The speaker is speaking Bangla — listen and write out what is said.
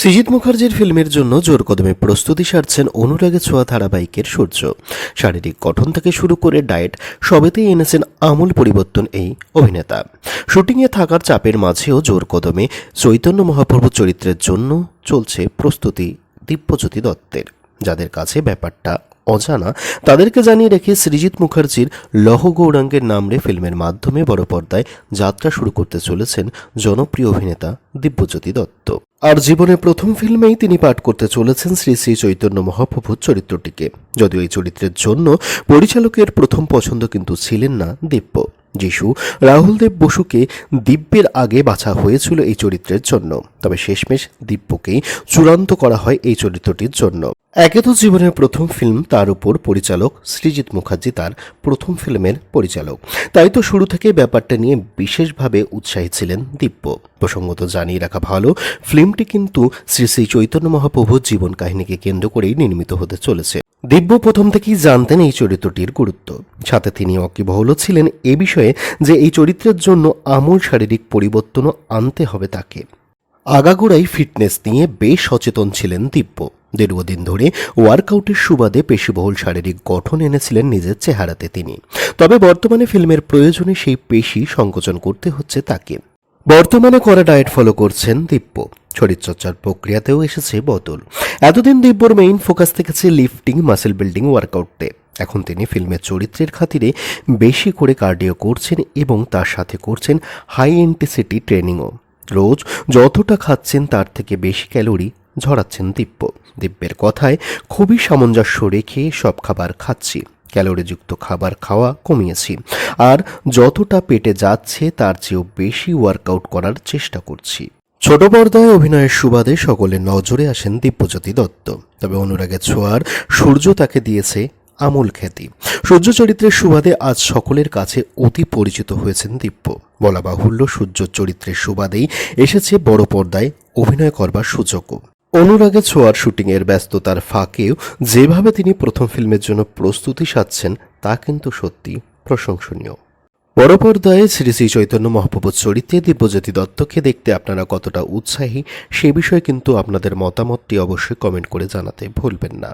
সৃজিত মুখার্জির ফিল্মের জন্য জোর কদমে প্রস্তুতি সারছেন অনুরাগে ছোঁয়া ধারাবাহিকের সূর্য। শারীরিক গঠন থেকে শুরু করে ডায়েট সবেতেই এনেছেন আমূল পরিবর্তন এই অভিনেতা। শুটিংয়ে থাকার চাপের মাঝেও জোর কদমে চৈতন্য মহাপ্রভু চরিত্রের জন্য চলছে প্রস্তুতি দিব্যজ্যোতি দত্তের। যাদের কাছে ব্যাপারটা অজানা, তাদেরকে জানিয়ে রেখে সৃজিত মুখার্জির লহ গৌরাঙ্গের নামরে ফিল্মের মাধ্যমে বড় পর্দায় যাত্রা শুরু করতে চলেছেন জনপ্রিয় অভিনেতা দিব্যজ্যোতি দত্ত। আর জীবনের প্রথম ফিল্মেই তিনি পাঠ করতে চলেছেন শ্রী শ্রী চৈতন্য মহাপ্রভুর চরিত্রটিকে। যদিও এই চরিত্রের জন্য পরিচালকের প্রথম পছন্দ কিন্তু ছিলেন না দিব্য। যিশু রাহুল দেব বসুকে দিব্যের আগে বাছা হয়েছিল এই চরিত্রের জন্য। তবে শেষমেশ দিব্যকেই চূড়ান্ত করা হয় এই চরিত্রটির জন্য। একে তো জীবনের প্রথম ফিল্ম তার উপর পরিচালক সৃজিত মুখার্জি তার প্রথম ফিল্মের পরিচালক। তাই তো শুরু থেকে ব্যাপারটা নিয়ে বিশেষভাবে উৎসাহী ছিলেন দিব্য। প্রসঙ্গত জানিয়ে রাখা ভালো ফিল্মটি কিন্তু শ্রী শ্রী চৈতন্য মহাপ্রভুর জীবন কাহিনীকে কেন্দ্র করেই নির্মিত হতে চলেছে। দিব্য প্রথম থেকেই জানতেন এই চরিত্রটির গুরুত্ব। সাথে তিনি অকিবহল ছিলেন এ বিষয়ে যে এই চরিত্রের জন্য আমূল শারীরিক পরিবর্তনও আনতে হবে তাকে। আগাগোড়াই ফিটনেস নিয়ে বেশ সচেতন ছিলেন দিব্য। দীর্ঘদিন ধরে ওয়ার্কআউটের সুবাদে পেশিবহুল শারীরিক গঠন এনেছিলেন নিজের চেহারাতে তিনি। তবে বর্তমানে ফিল্মের প্রয়োজনে সেই পেশি সংকোচন করতে হচ্ছে তাকে। বর্তমানে করা ডায়েট ফলো করছেন দিব্য। শরীরচর্চার প্রক্রিয়াতেও এসেছে বদল। এতদিন দিব্যর মেইন ফোকাস থেকেছে লিফটিং মাসেল বিল্ডিং ওয়ার্কআউটে এখন তিনি ফিল্মের চরিত্রের খাতিরে বেশি করে কার্ডিও করছেন এবং তার সাথে করছেন হাই ইন্টেন্সিটি ট্রেনিংও রোজ যতটা খাচ্ছেন তার থেকে বেশি ক্যালোরি ঝরাচ্ছেন দিব্য। দিব্যের কথায় খুবই সামঞ্জস্য রেখে সব খাবার খাচ্ছি। ক্যালোরিযুক্ত খাবার খাওয়া কমিয়েছি। আর যতটা পেটে যাচ্ছে তার চেয়েও বেশি ওয়ার্কআউট করার চেষ্টা করছি। ছোট পর্দায় অভিনয়ের সুবাদে সকলের নজরে আসেন দিব্যজ্যোতি দত্ত। তবে অনুরাগের ছোঁয়ার সূর্য তাকে দিয়েছে আমূল খ্যাতি। সূর্য চরিত্রের সুবাদে আজ সকলের কাছে অতি পরিচিত হয়েছেন দিব্য বলা বাহুল্য, সূর্য চরিত্রের সুবাদেই এসেছে বড় পর্দায় অভিনয় করবার সুযোগও। অনুরাগে ছোঁয়ার শুটিংয়ের ব্যস্ততার ফাঁকেও যেভাবে তিনি প্রথম ফিল্মের জন্য প্রস্তুতি সাচ্ছেন তা কিন্তু সত্যি প্রশংসনীয়। বড় পর্দায় শ্রী শ্রী চৈতন্য মহাপ্রভুর চরিত্রে দিব্যজ্যোতি দত্তকে দেখতে আপনারা কতটা উৎসাহী, সে বিষয়ে কিন্তু আপনাদের মতামতটি অবশ্যই কমেন্ট করে জানাতে ভুলবেন না।